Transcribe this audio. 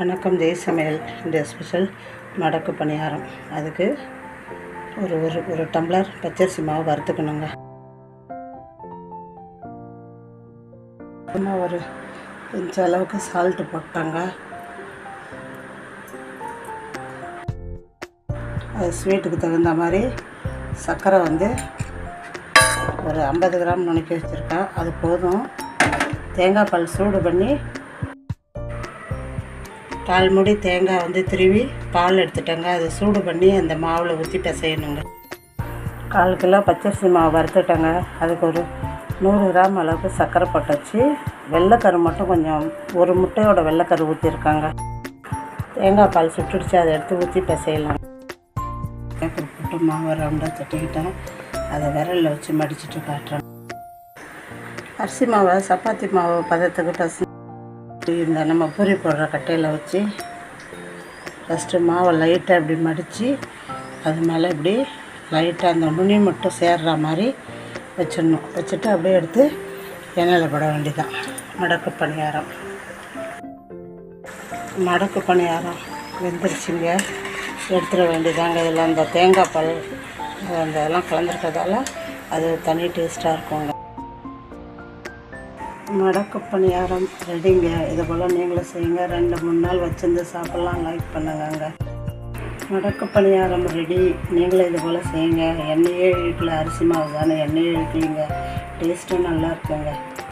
வணக்கம் ஜெய் சமையல் இந்த ஸ்பெஷல் மடக்கு பணியாரம். அதுக்கு ஒரு ஒரு ஒரு டம்ளர் பச்சரிசி மாவு வறுத்துக்கணுங்க. சும்மா ஒரு இன்ச் அளவுக்கு சால்ட்டு போட்டாங்க. அது ஸ்வீட்டுக்கு தகுந்த மாதிரி சர்க்கரை வந்து ஒரு ஐம்பது கிராம் நுணுக்கி வச்சுருக்கேன். அது போதும். தேங்காய் பால் சூடு பண்ணி கால் மூடி தேங்காய் வந்து திருவி பால் எடுத்துட்டேங்க. அதை சூடு பண்ணி அந்த மாவில் ஊற்றி பிசையணுங்க. கால் கிலோ பச்சரிசி மாவு வறுத்துட்டேங்க. அதுக்கு ஒரு நூறு கிராம் அளவுக்கு சர்க்கரை போட்டு வச்சு வெள்ளைக்கரு மட்டும் கொஞ்சம் ஒரு முட்டையோட வெள்ளைக்கரு ஊற்றிருக்காங்க தேங்காய் பால் சுட்டுடுச்சு அதை எடுத்து ஊற்றி பிசையலாம். பேப்பர் போட்டு மாவை ரவுண்டாக தட்டிக்கிட்டேன் அதை விரலில் வச்சு மடிச்சுட்டு காட்டுறேன். அரிசி மாவை சப்பாத்தி மாவு பதத்துக்கு பசி இந்த நம்ம பூரி போடுற கட்டையில் வச்சு ஃபஸ்ட்டு மாவை லைட்டாக இப்படி மடித்து அது மேலே இப்படி லைட்டாக அந்த நுனி மட்டும் சேர்ற மாதிரி வச்சிடணும். வச்சுட்டு அப்படியே எடுத்து எண்ணெயில் போட வேண்டியதான் மடக்கு பணியாரம். மடக்கு பணியாரம் வெந்துருச்சுங்க. எடுத்துட வேண்டியதாங்க இதில் அந்த தேங்காய் பால் அந்த இதெல்லாம் கலந்துருக்கிறதால அது தனி டேஸ்ட்டாக இருக்குங்க. மடக்கு பணியாரம் ரெடிங்க. இது போல் நீங்களும் செய்யுங்க. ரெண்டு மூணு நாள் வச்சுருந்து சாப்பிட்லாம். லைக் பண்ணுங்கங்க. மடக்கு பணியாரம் ரெடி நீங்களும் இது போல் செய்யுங்க. எண்ணெயே இழுக்கல அரிசி மாவு தானே எண்ணெயே இழுக்கலிங்க டேஸ்ட்டும் நல்லா இருக்குங்க.